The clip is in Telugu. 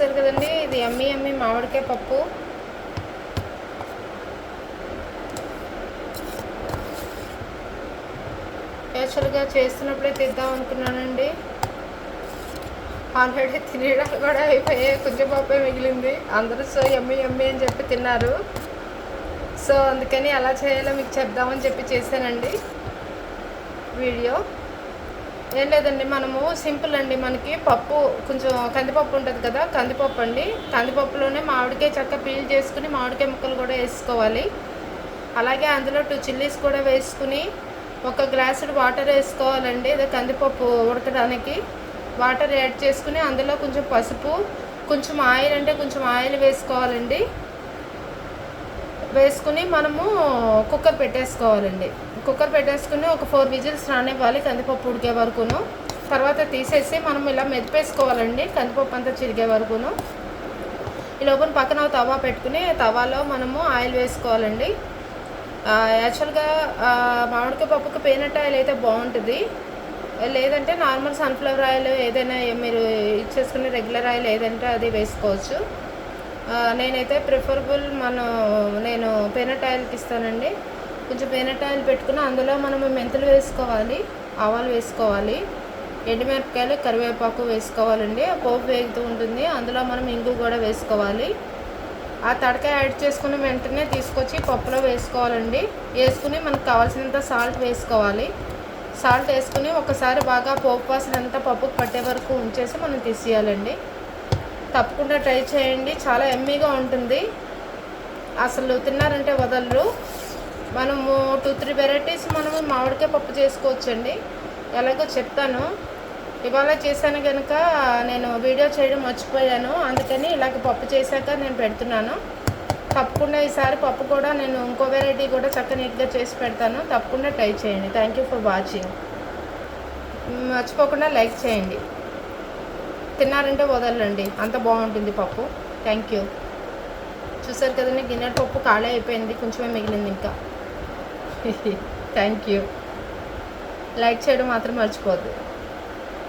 చూసారు కదండి. ఇది ఎమ్మి ఎమ్మి మామిడికాయ పప్పు. యాక్చువల్గా చేస్తున్నప్పుడే తిద్దాం అనుకున్నానండి. ఆల్రెడీ తినడం కూడా అయిపోయాయి. కొంచెం పప్పే మిగిలింది. అందరూ సో ఎమ్మి ఎమ్మి అని చెప్పి తిన్నారు. సో అందుకని ఎలా చేయాలో మీకు చెప్దామని చెప్పి చేశానండి. వీడియో. ఏం లేదండి మనము సింపుల్ అండి. మనకి పప్పు కొంచెం కందిపప్పు ఉంటుంది కదా కందిపప్పు అండి. కందిపప్పులోనే మామిడికాయ చక్క పీల్ చేసుకుని మామిడికాయ ముక్కలు కూడా వేసుకోవాలి. అలాగే అందులో టూ చిల్లీస్ కూడా వేసుకుని ఒక గ్లాసుడు వాటర్ వేసుకోవాలండి ఇది కందిపప్పు ఉడకడానికి. వాటర్ యాడ్ చేసుకుని అందులో కొంచెం పసుపు కొంచెం ఆయిల్ అంటే కొంచెం ఆయిల్ వేసుకోవాలండి. వేసుకుని మనము కుక్కర్ పెట్టేసుకోవాలండి. కుక్కర్ పెట్టేసుకుని ఒక ఫోర్ విజిల్స్ రానివ్వాలి కందిపప్పు ఉడికే వరకును. తర్వాత తీసేసి మనం ఇలా మెదిపేసుకోవాలండి కందిపప్పు అంతా చిరిగే వరకును. ఈ లోపల పక్కన ఒక తవా పెట్టుకుని తవాలో మనము ఆయిల్ వేసుకోవాలండి. యాక్చువల్గా మామిడికాయ పప్పుకి పీనట్ ఆయిల్ అయితే బాగుంటుంది. లేదంటే నార్మల్ సన్ఫ్లవర్ ఆయిల్ ఏదైనా మీరు ఇచ్చేసుకునే రెగ్యులర్ ఆయిల్ ఏదంటే అది వేసుకోవచ్చు. నేనైతే ప్రిఫరబుల్ మనం నేను పెనటాయిల్కి ఇస్తానండి. కొంచెం పెనటాయిల్ పెట్టుకుని అందులో మనము మెంతులు వేసుకోవాలి ఆవాలు వేసుకోవాలి ఎండుమిరపకాయలు కరివేపాకు వేసుకోవాలండి. ఆ పోపు వేగుతూ ఉంటుంది. అందులో మనం ఇంగు కూడా వేసుకోవాలి. ఆ తడక యాడ్ చేసుకుని వెంటనే తీసుకొచ్చి పప్పులో వేసుకోవాలండి. వేసుకుని మనకు కావాల్సినంత సాల్ట్ వేసుకోవాలి. సాల్ట్ వేసుకుని ఒకసారి బాగా పోపు వాసనంతా పప్పుకు పట్టే వరకు ఉంచేసి మనం తీసేయాలండి. తప్పకుండా ట్రై చేయండి. చాలా ఎమ్మీగా ఉంటుంది. అసలు తిన్నారంటే వదలరు. మనము టూ త్రీ వెరైటీస్ మనము మామిడికాయ పప్పు చేసుకోవచ్చండి. ఎలాగో చెప్తాను. ఇవాళ చేశాను కనుక నేను వీడియో చేయడం మర్చిపోయాను. అందుకని ఇలాగ పప్పు చేశాక నేను పెడుతున్నాను. తప్పకుండా ఈసారి పప్పు కూడా నేను ఇంకో వెరైటీ కూడా చక్క నీట్గా చేసి పెడతాను. తప్పకుండా ట్రై చేయండి. థ్యాంక్ యూ ఫర్ వాచింగ్ మర్చిపోకుండా లైక్ చేయండి. తిన్నారంటే వదలండి అంత బాగుంటుంది పప్పు. థ్యాంక్ యూ చూసారు కదండి గిన్నె పప్పు ఖాళీ అయిపోయింది కొంచెమే మిగిలింది ఇంకా. థ్యాంక్ యూ లైక్ చేయడం మాత్రం మర్చిపోద్దు